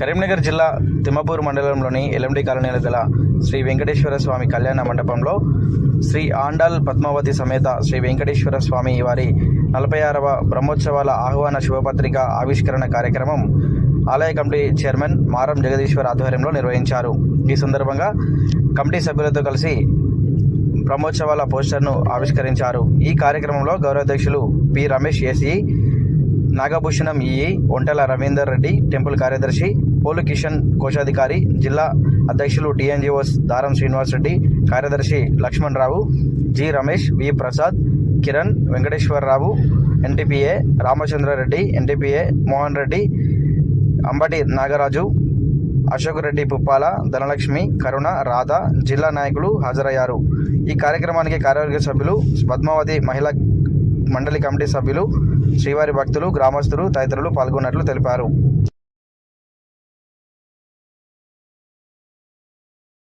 కరీంనగర్ జిల్లా తిమ్మపూర్ మండలంలోని ఎల్ఎండి కాలనీలో గల శ్రీ వెంకటేశ్వర స్వామి కళ్యాణ మండపంలో శ్రీ ఆండాల్ పద్మావతి సమేత శ్రీ వెంకటేశ్వర స్వామి వారి నలభై ఆరవ బ్రహ్మోత్సవాల ఆహ్వాన శుభపత్రిక ఆవిష్కరణ కార్యక్రమం ఆలయ కమిటీ చైర్మన్ మారం జగదీశ్వర్ ఆధ్వర్యంలో నిర్వహించారు. ఈ సందర్భంగా కమిటీ సభ్యులతో కలిసి బ్రహ్మోత్సవాల పోస్టర్ను ఆవిష్కరించారు. ఈ కార్యక్రమంలో గౌరవాధ్యక్షులు P Ramesh AC Nagabhushanam EE Ontela Ravinder Reddy temple కార్యదర్శి పోలు కిషన్ కోశాధికారి జిల్లా అధ్యక్షులు టీఎన్జిఓస్ దారం శ్రీనివాస్ రెడ్డి కార్యదర్శి Laxman Rao G Ramesh V Prasad Kiran Venkateswara Rao NTPA Ramachandra Reddy NTPA Mohan Reddy Ambati Nagaraju Ashok Reddy Puppala Dhanalakshmi Karuna Radha జిల్లా నాయకులు హాజరయ్యారు. ఈ కార్యక్రమానికి కార్యవర్గ సభ్యులు పద్మావతి మహిళా మండలి కమిటీ సభ్యులు శ్రీవారి భక్తులు గ్రామస్తులు తదితరులు పాల్గొన్నట్లు తెలిపారు.